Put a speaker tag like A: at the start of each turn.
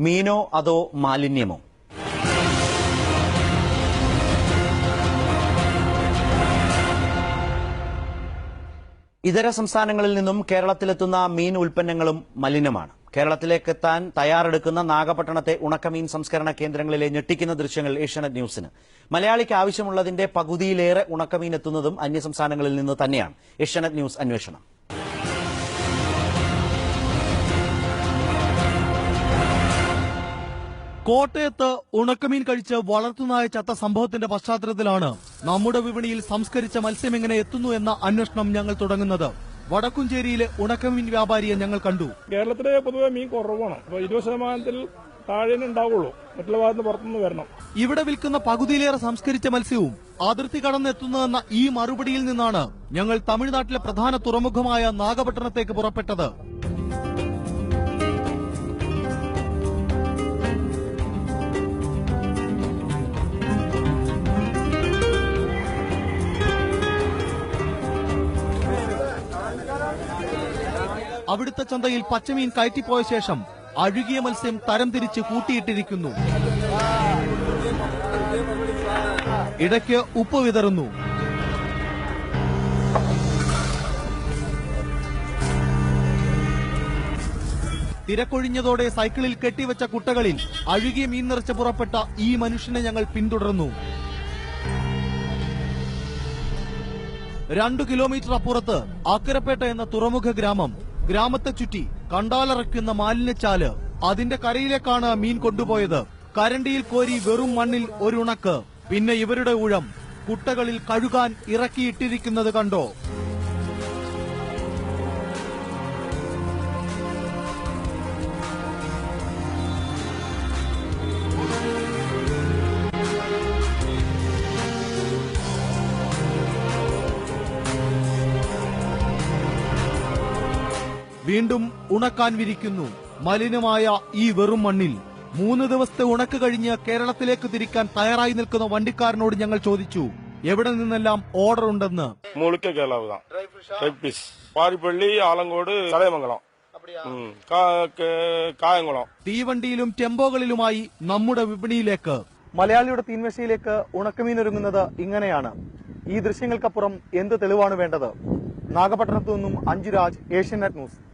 A: മീനോ അതോ മാലിന്യമോ? ഇതര സംസ്ഥാനങ്ങളിൽ നിന്നും കേരളത്തിലെത്തുന്ന മീൻ ഉൽപ്പന്നങ്ങളും മലിനമാണ്. കേരളത്തിലേക്ക് എത്താൻ തയ്യാറെടുക്കുന്ന നാഗപട്ടണത്തെ ഉണക്കമീൻ സംസ്കരണ കേന്ദ്രങ്ങളിലെ ഞെട്ടിക്കുന്ന ദൃശ്യങ്ങൾ ഏഷ്യാനെറ്റ് ന്യൂസിന്. മലയാളിക്ക് ആവശ്യമുള്ളതിന്റെ പകുതിയിലേറെ ഉണക്കമീൻ എത്തുന്നതും അന്യസംസ്ഥാനങ്ങളിൽ നിന്ന് തന്നെയാണ്. ഏഷ്യാനെറ്റ് ന്യൂസ് അന്വേഷണം.
B: കോട്ടയത്ത് ഉണക്കമീൻ കഴിച്ച് വളർത്തുനായ ചത്ത സംഭവത്തിന്റെ പശ്ചാത്തലത്തിലാണ് നമ്മുടെ വിപണിയിൽ സംസ്കരിച്ച മത്സ്യം എങ്ങനെ എത്തുന്നു എന്ന അന്വേഷണം ഞങ്ങൾ തുടങ്ങുന്നത്. വടക്കുംചേരിയിലെ ഉണക്കമീൻ വ്യാപാരിയെ ഞങ്ങൾ കണ്ടു.
C: കേരളത്തിലെ പൊതുവെ മീൻ കുറവാണ്. ഇരുപത് ശതമാനത്തിൽ താഴെ ഉണ്ടാവുള്ളൂ. മറ്റുള്ള ഭാഗത്ത് പുറത്തുനിന്ന് വരണം.
B: ഇവിടെ വിൽക്കുന്ന പകുതിയിലേറെ സംസ്കരിച്ച മത്സ്യവും അതിർത്തി കടന്നെത്തുന്നതെന്ന ഈ മറുപടിയിൽ നിന്നാണ് ഞങ്ങൾ തമിഴ്നാട്ടിലെ പ്രധാന തുറമുഖമായ നാഗപട്ടണത്തേക്ക് പുറപ്പെട്ടത്. അവിടുത്തെ ചന്തയിൽ പച്ചമീൻ കയറ്റിപ്പോയ ശേഷം അഴുകിയ മത്സ്യം തരംതിരിച്ച് കൂട്ടിയിട്ടിരിക്കുന്നു. ഇടയ്ക്ക് ഉപ്പ് വിതറുന്നു. തിരക്കൊഴിഞ്ഞതോടെ സൈക്കിളിൽ കെട്ടിവെച്ച കുട്ടകളിൽ അഴുകിയ മീൻ നിറച്ച് പുറപ്പെട്ട ഈ മനുഷ്യനെ ഞങ്ങൾ പിന്തുടർന്നു. രണ്ടു കിലോമീറ്റർ അപ്പുറത്ത് അക്കരപ്പേട്ട എന്ന തുറമുഖ ഗ്രാമം ഗ്രാമത്തെ ചുറ്റി കണ്ടാലറയ്ക്കുന്ന മാലിന്യച്ചാൽ അതിന്റെ കരയിലേക്കാണ് മീൻ കൊണ്ടുപോയത്. കരണ്ടിയിൽ കോരി വെറും മണ്ണിൽ ഒരുണക്ക് പിന്നെ ഇവരുടെ ഊഴം കുട്ടകളിൽ കഴുകാൻ ഇറക്കിയിട്ടിരിക്കുന്നത് കണ്ടോ? വീണ്ടും ഉണക്കാൻ വിരിക്കുന്നു. മലിനമായ ഈ വെറും മണ്ണിൽ മൂന്ന് ദിവസത്തെ ഉണക്ക് കഴിഞ്ഞ് കേരളത്തിലേക്ക് തിരിക്കാൻ തയ്യാറായി നിൽക്കുന്ന വണ്ടിക്കാരനോട് ഞങ്ങൾ ചോദിച്ചു എവിടെ നിന്നെല്ലാം ഓർഡർ ഉണ്ടെന്ന്?
C: ആലങ്കോട് കായംകുളം.
B: തീവണ്ടിയിലും ടെമ്പോകളിലുമായി നമ്മുടെ വിപണിയിലേക്ക്. മലയാളിയുടെ തീൻമേശയിലേക്ക് ഉണക്കമീൻ ഒരുങ്ങുന്നത് ഇങ്ങനെയാണ്. ഈ ദൃശ്യങ്ങൾക്കപ്പുറം എന്ത് തെളിവാണ് വേണ്ടത്? നാഗപട്ടണത്തു നിന്നും അഞ്ജുരാജ് ഏഷ്യനെറ്റ് ന്യൂസ്.